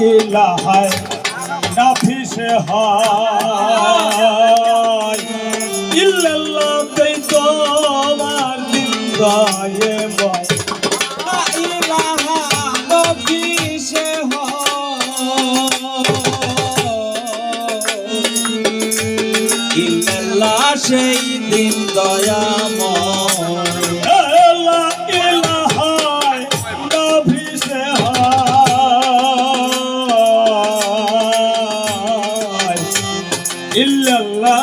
কিলা হয় নাফি সে হয় ইল্লাল্লাহ তাই তোমার দিন গায়ে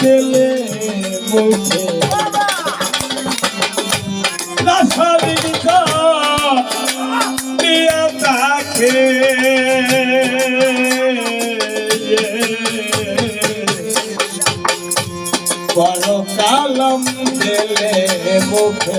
গেলে মুখে রাসায়নিক দিয়া তাকে বড় কালম গেলে মুখে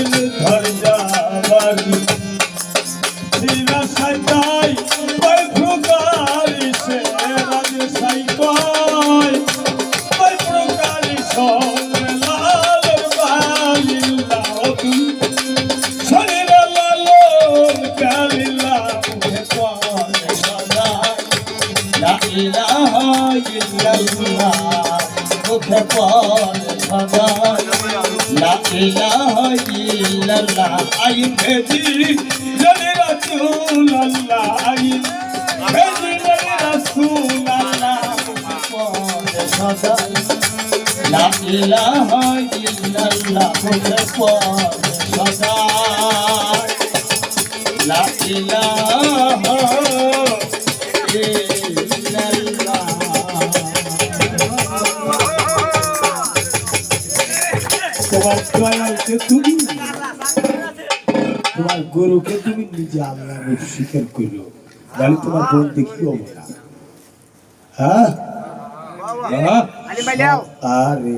মুখে পড়ে সদা লা ইলাহা ইল্লাল্লাহ আইন ভেদি জনে রাসূল আল্লাহ আইন ভেজি জনে রাসূল আল্লাহ পড়ে সদা লা ইলাহা ইল্লাল্লাহ মুখে পড়ে সদা লা ইলাহা গরুকে তুমি নিজে আল্লাহ স্বীকার করল তাহলে তোমার বোন কি অবস্থা হ্যাঁ? আরে